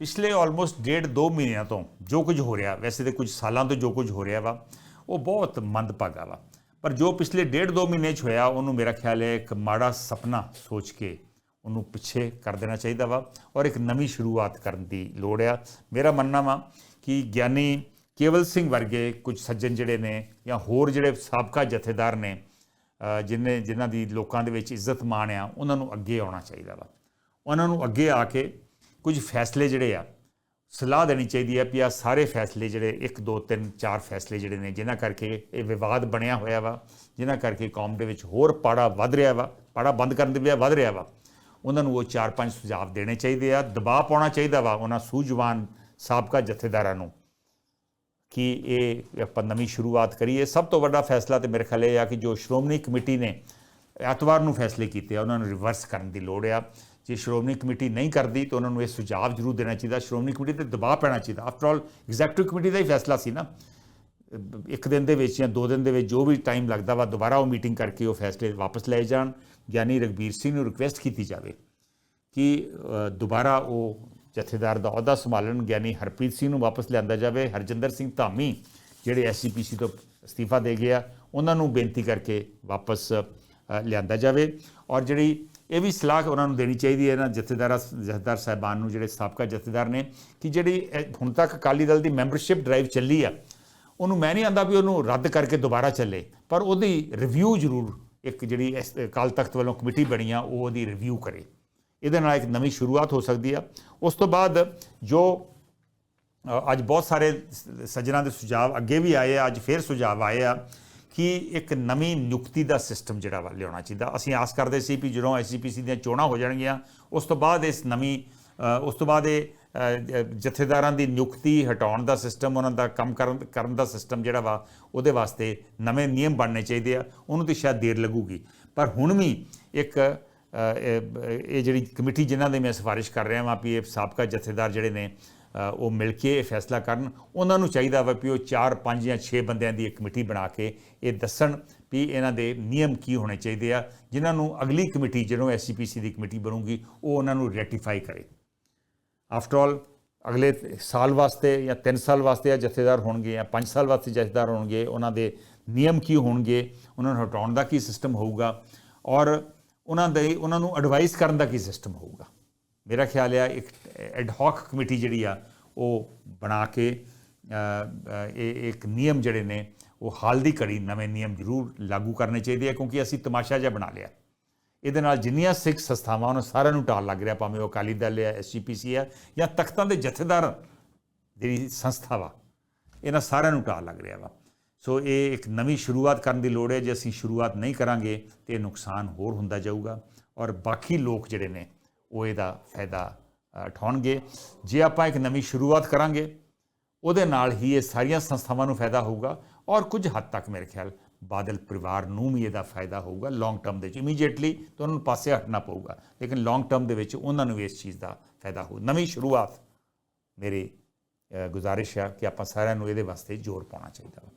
ਪਿਛਲੇ ਆਲਮੋਸਟ ਡੇਢ ਦੋ ਮਹੀਨਿਆਂ ਤੋਂ ਜੋ ਕੁਝ ਹੋ ਰਿਹਾ ਵੈਸੇ ਤੇ ਕੁਝ ਸਾਲਾਂ ਤੋਂ ਜੋ ਕੁਝ ਹੋ ਰਿਹਾ ਵਾ ਉਹ ਬਹੁਤ ਮੰਦਭਾਗਾ ਵਾ। ਪਰ ਜੋ ਪਿਛਲੇ ਡੇਢ ਦੋ ਮਹੀਨੇ ਚ ਹੋਇਆ ਉਹਨੂੰ ਮੇਰਾ ਖਿਆਲ ਹੈ ਇੱਕ ਮਾੜਾ ਸੁਪਨਾ ਸੋਚ ਕੇ ਉਹਨੂੰ ਪਿੱਛੇ ਕਰ ਦੇਣਾ ਚਾਹੀਦਾ ਵਾ ਔਰ ਇੱਕ ਨਵੀਂ ਸ਼ੁਰੂਆਤ ਕਰਨ ਦੀ ਲੋੜ ਆ। ਮੇਰਾ ਮੰਨਣਾ ਵਾ ਕਿ ਗਿਆਨੀ ਕੇਵਲ ਸਿੰਘ ਵਰਗੇ ਕੁਝ ਸੱਜਣ ਜਿਹੜੇ ਨੇ ਜਾਂ ਹੋਰ ਜਿਹੜੇ ਸਾਬਕਾ ਜਥੇਦਾਰ ਨੇ ਅ, ਜਿਨ੍ਹਾਂ ਜਿਨ੍ਹਾਂ ਦੀ ਲੋਕਾਂ ਦੇ ਵਿੱਚ ਇੱਜ਼ਤ ਮਾਣ ਆ ਉਹਨਾਂ ਨੂੰ ਅੱਗੇ ਆਉਣਾ ਚਾਹੀਦਾ ਵਾ। ਉਹਨਾਂ ਨੂੰ ਅੱਗੇ ਆ ਕੇ ਕੁਝ ਫੈਸਲੇ ਜਿਹੜੇ ਆ, ਸਲਾਹ ਦੇਣੀ ਚਾਹੀਦੀ ਹੈ ਵੀ ਆ ਸਾਰੇ ਫੈਸਲੇ ਜਿਹੜੇ 1 2 3 4 ਫੈਸਲੇ ਜਿਹੜੇ ਨੇ, ਜਿਨ੍ਹਾਂ ਕਰਕੇ ਇਹ ਵਿਵਾਦ ਬਣਿਆ ਹੋਇਆ ਵਾ, ਜਿਨ੍ਹਾਂ ਕਰਕੇ ਕੌਮ ਦੇ ਵਿੱਚ ਹੋਰ ਪਾੜਾ ਵੱਧ ਰਿਹਾ ਵਾ, ਪਾੜਾ ਬੰਦ ਕਰਨ ਦੇ ਬਜਾਏ ਵੱਧ ਰਿਹਾ ਵਾ, ਉਹਨਾਂ ਨੂੰ ਉਹ 4-5 ਸੁਝਾਅ ਦੇਣੇ ਚਾਹੀਦੇ ਆ, ਦਬਾਅ ਪਾਉਣਾ ਚਾਹੀਦਾ ਵਾ ਉਹਨਾਂ ਸੂਝਵਾਨ ਸਾਬਕਾ ਜਥੇਦਾਰਾਂ ਨੂੰ ਕਿ ਇਹ ਆਪਾਂ ਨਵੀਂ ਸ਼ੁਰੂਆਤ ਕਰੀਏ। ਸਭ ਤੋਂ ਵੱਡਾ ਫੈਸਲਾ ਤੇ ਮੇਰੇ ਖਿਆਲ ਇਹ ਆ ਕਿ ਜੋ ਸ਼੍ਰੋਮਣੀ ਕਮੇਟੀ ਨੇ ਐਤਵਾਰ ਨੂੰ ਫੈਸਲੇ ਕੀਤੇ ਆ, ਉਹਨਾਂ ਨੂੰ ਰਿਵਰਸ ਕਰਨ ਦੀ ਲੋੜ ਆ। ਜੇ ਸ਼੍ਰੋਮਣੀ ਕਮੇਟੀ ਨਹੀਂ ਕਰਦੀ ਤਾਂ ਉਹਨਾਂ ਨੂੰ ਇਹ ਸੁਝਾਅ ਜ਼ਰੂਰ ਦੇਣਾ ਚਾਹੀਦਾ। ਸ਼੍ਰੋਮਣੀ ਕਮੇਟੀ ਤੇ ਦਬਾਅ ਪੈਣਾ ਚਾਹੀਦਾ। ਆਫਟਰ ਆਲ ਐਗਜ਼ੈਕਟਿਵ ਕਮੇਟੀ ਦਾ ਹੀ ਫੈਸਲਾ ਸੀ ਨਾ। ਇੱਕ ਦਿਨ ਦੇ ਵਿੱਚ ਜਾਂ ਦੋ ਦਿਨ ਦੇ ਵਿੱਚ ਜੋ ਵੀ ਟਾਈਮ ਲੱਗਦਾ ਵਾ, ਦੁਬਾਰਾ ਉਹ ਮੀਟਿੰਗ ਕਰਕੇ ਉਹ ਫੈਸਲੇ ਵਾਪਸ ਲਏ ਜਾਣ। ਗਿਆਨੀ ਰਗਬੀਰ ਸਿੰਘ ਨੂੰ ਰਿਕੁਐਸਟ ਕੀਤੀ ਜਾਵੇ ਕਿ ਦੁਬਾਰਾ ਉਹ ਜਥੇਦਾਰ ਦਾ ਅਹੁਦਾ ਸੰਭਾਲਣ ਗਿਆਨੀ ਹਰਪ੍ਰੀਤ ਸਿੰਘ ਨੂੰ ਵਾਪਸ ਲਿਆਂਦਾ ਜਾਵੇ। ਹਰਜਿੰਦਰ ਸਿੰਘ ਧਾਮੀ, ਜਿਹੜੇ ਐਸਜੀਪੀਸੀ ਤੋਂ ਅਸਤੀਫਾ ਦੇ ਗਿਆ, ਉਹਨਾਂ ਨੂੰ ਬੇਨਤੀ ਕਰਕੇ ਵਾਪਸ ਲਿਆਂਦਾ ਜਾਵੇ। ਔਰ ਜਿਹੜੀ ਇਹ ਵੀ ਸਲਾਹ ਉਹਨਾਂ ਨੂੰ ਦੇਣੀ ਚਾਹੀਦੀ ਹੈ ਇਹਨਾਂ ਜਥੇਦਾਰਾਂ ਜਥੇਦਾਰ ਸਾਹਿਬਾਨ ਨੂੰ, ਜਿਹੜੇ ਸਾਬਕਾ ਜਥੇਦਾਰ ਨੇ, ਕਿ ਜਿਹੜੀ ਹੁਣ ਤੱਕ ਅਕਾਲੀ ਦਲ ਦੀ ਮੈਂਬਰਸ਼ਿਪ ਡਰਾਈਵ ਚੱਲੀ ਆ, ਉਹਨੂੰ ਮੈਂ ਨਹੀਂ ਆਂਦਾ ਵੀ ਉਹਨੂੰ ਰੱਦ ਕਰਕੇ ਦੁਬਾਰਾ ਚੱਲੇ, ਪਰ ਉਹਦੀ ਰਿਵਿਊ ਜ਼ਰੂਰ ਇੱਕ ਜਿਹੜੀ ਇਸ ਅਕਾਲ ਤਖਤ ਵੱਲੋਂ ਕਮੇਟੀ ਬਣੀ ਆ, ਉਹ ਉਹਦੀ ਰਿਵਿਊ ਕਰੇ। ਇਹਦੇ ਨਾਲ ਇੱਕ ਨਵੀਂ ਸ਼ੁਰੂਆਤ ਹੋ ਸਕਦੀ ਆ। ਉਸ ਤੋਂ ਬਾਅਦ ਜੋ ਅੱਜ ਬਹੁਤ ਸਾਰੇ ਸ- ਸੱਜਣਾਂ ਦੇ ਸੁਝਾਅ ਅੱਗੇ ਵੀ ਆਏ ਆ, ਅੱਜ ਫੇਰ ਸੁਝਾਅ ਆਏ ਆ ਕਿ ਇੱਕ ਨਵੀਂ ਨਿਯੁਕਤੀ ਦਾ ਸਿਸਟਮ ਜਿਹੜਾ ਵਾ ਲਿਆਉਣਾ ਚਾਹੀਦਾ। ਅਸੀਂ ਆਸ ਕਰਦੇ ਸੀ ਵੀ ਜਦੋਂ ਐਸਜੀਪੀਸੀ ਦੀਆਂ ਚੋਣਾਂ ਹੋ ਜਾਣਗੀਆਂ, ਉਸ ਤੋਂ ਬਾਅਦ ਇਸ ਨਵੀਂ ਉਸ ਤੋਂ ਬਾਅਦ ਇਹ ਜਥੇਦਾਰਾਂ ਦੀ ਨਿਯੁਕਤੀ ਹਟਾਉਣ ਦਾ ਸਿਸਟਮ, ਉਹਨਾਂ ਦਾ ਕੰਮ ਕਰਨ ਕਰਨ ਦਾ ਸਿਸਟਮ ਜਿਹੜਾ ਵਾ, ਉਹਦੇ ਵਾਸਤੇ ਨਵੇਂ ਨਿਯਮ ਬਣਨੇ ਚਾਹੀਦੇ ਆ। ਉਹਨੂੰ ਤੇ ਸ਼ਾਇਦ ਦੇਰ ਲੱਗੂਗੀ। ਪਰ ਹੁਣ ਵੀ ਇੱਕ ਇਹ ਜਿਹੜੀ ਕਮੇਟੀ ਜਿਨ੍ਹਾਂ ਦੀ ਮੈਂ ਸਿਫਾਰਿਸ਼ ਕਰ ਰਿਹਾ ਵਾਂ ਵੀ ਇਹ ਸਾਬਕਾ ਜਥੇਦਾਰ ਜਿਹੜੇ ਨੇ ਉਹ ਮਿਲ ਕੇ ਇਹ ਫੈਸਲਾ ਕਰਨ। ਉਹਨਾਂ ਨੂੰ ਚਾਹੀਦਾ ਵਾ ਵੀ ਉਹ 4 5 ਜਾਂ 6 ਬੰਦਿਆਂ ਦੀ ਇੱਕ ਕਮੇਟੀ ਬਣਾ ਕੇ ਇਹ ਦੱਸਣ ਵੀ ਇਹਨਾਂ ਦੇ ਨਿਯਮ ਕੀ ਹੋਣੇ ਚਾਹੀਦੇ ਆ। ਜਿਨ੍ਹਾਂ ਨੂੰ ਅਗਲੀ ਕਮੇਟੀ, ਜਦੋਂ ਐਸਸੀਪੀਸੀ ਦੀ ਕਮੇਟੀ ਬਣੂਗੀ, ਉਹ ਉਹਨਾਂ ਨੂੰ ਰੈਟੀਫਾਈ ਕਰੇ। ਆਫਟਰ ਆਲ ਅਗਲੇ ਸਾਲ ਵਾਸਤੇ ਜਾਂ 3 ਸਾਲ ਵਾਸਤੇ ਆ ਜਥੇਦਾਰ ਹੋਣਗੇ ਜਾਂ 5 ਸਾਲ ਵਾਸਤੇ ਜਥੇਦਾਰ ਹੋਣਗੇ, ਉਹਨਾਂ ਦੇ ਨਿਯਮ ਕੀ ਹੋਣਗੇ, ਉਹਨਾਂ ਨੂੰ ਹਟਾਉਣ ਦਾ ਕੀ ਸਿਸਟਮ ਹੋਊਗਾ ਔਰ ਉਹਨਾਂ ਦੇ, ਉਹਨਾਂ ਨੂੰ ਐਡਵਾਈਸ ਕਰਨ ਦਾ ਕੀ ਸਿਸਟਮ ਹੋਊਗਾ। ਮੇਰਾ ਖਿਆਲ ਆ, ਇੱਕ ਐਡ ਹਾਕ ਕਮੇਟੀ ਜਿਹੜੀ ਆ, ਉਹ ਬਣਾ ਕੇ ਇਹ ਇੱਕ ਨਿਯਮ ਜਿਹੜੇ ਨੇ, ਉਹ ਹਾਲ ਦੀ ਘੜੀ ਨਵੇਂ ਨਿਯਮ ਜ਼ਰੂਰ ਲਾਗੂ ਕਰਨੇ ਚਾਹੀਦੇ ਆ, ਕਿਉਂਕਿ ਅਸੀਂ ਤਮਾਸ਼ਾ ਜਿਹਾ ਬਣਾ ਲਿਆ। ਇਹਦੇ ਨਾਲ ਜਿੰਨੀਆਂ ਸਿੱਖ ਸੰਸਥਾਵਾਂ, ਉਹਨਾਂ ਸਾਰਿਆਂ ਨੂੰ ਟਾਲ ਲੱਗ ਰਿਹਾ, ਭਾਵੇਂ ਉਹ ਅਕਾਲੀ ਦਲ ਹੈ ਐਸਜੀਪੀਸੀ ਹੈ ਜਾਂ ਤਖਤਾਂ ਦੇ ਜਥੇਦਾਰ ਜਿਹੜੀ ਸੰਸਥਾ ਵਾ ਇਹਨਾਂ ਸਾਰਿਆਂ ਨੂੰ ਟਾਲ ਲੱਗ ਰਿਹਾ ਵਾ। ਸੋ ਇਹ ਇੱਕ ਨਵੀਂ ਸ਼ੁਰੂਆਤ ਕਰਨ ਦੀ ਲੋੜ ਹੈ, ਜੇ ਅਸੀਂ ਸ਼ੁਰੂਆਤ ਨਹੀਂ ਕਰਾਂਗੇ, ਤੇ ਇਹ ਨੁਕਸਾਨ ਹੋਰ ਹੁੰਦਾ ਜਾਊਗਾ, ਔਰ ਬਾਕੀ ਲੋਕ ਜਿਹੜੇ ਨੇ, ਉਹ ਇਹਦਾ ਫਾਇਦਾ ਅ, ਉਠਾਉਣਗੇ ਜੇ ਆਪਾਂ ਇੱਕ ਨਵੀਂ ਸ਼ੁਰੂਆਤ ਕਰਾਂਗੇ ਉਹਦੇ ਨਾਲ ਹੀ ਇਹ ਸਾਰੀਆਂ ਸੰਸਥਾਵਾਂ ਨੂੰ ਫਾਇਦਾ ਹੋਊਗਾ ਔਰ ਕੁਝ ਹੱਦ ਤੱਕ ਮੇਰੇ ਖਿਆਲ ਬਾਦਲ ਪਰਿਵਾਰ ਨੂੰ ਵੀ ਇਹਦਾ ਫਾਇਦਾ ਹੋਊਗਾ ਲੌਂਗ ਟਰਮ ਦੇ ਵਿੱਚ ਇਮੀਡੀਏਟਲੀ ਤਾਂ ਉਹਨਾਂ ਨੂੰ ਪਾਸੇ ਹਟਣਾ ਪਊਗਾ ਲੇਕਿਨ ਲੌਂਗ ਟਰਮ ਦੇ ਵਿੱਚ ਉਹਨਾਂ ਨੂੰ ਵੀ ਇਸ ਚੀਜ਼ ਦਾ ਫਾਇਦਾ ਹੋ ਨਵੀਂ ਸ਼ੁਰੂਆਤ ਮੇਰੇ ਗੁਜ਼ਾਰਿਸ਼ ਹੈ ਕਿ ਆਪਾਂ ਸਾਰਿਆਂ ਨੂੰ ਇਹਦੇ ਵਾਸਤੇ ਜ਼ੋਰ ਪਾਉਣਾ ਚਾਹੀਦਾ। ਵਾ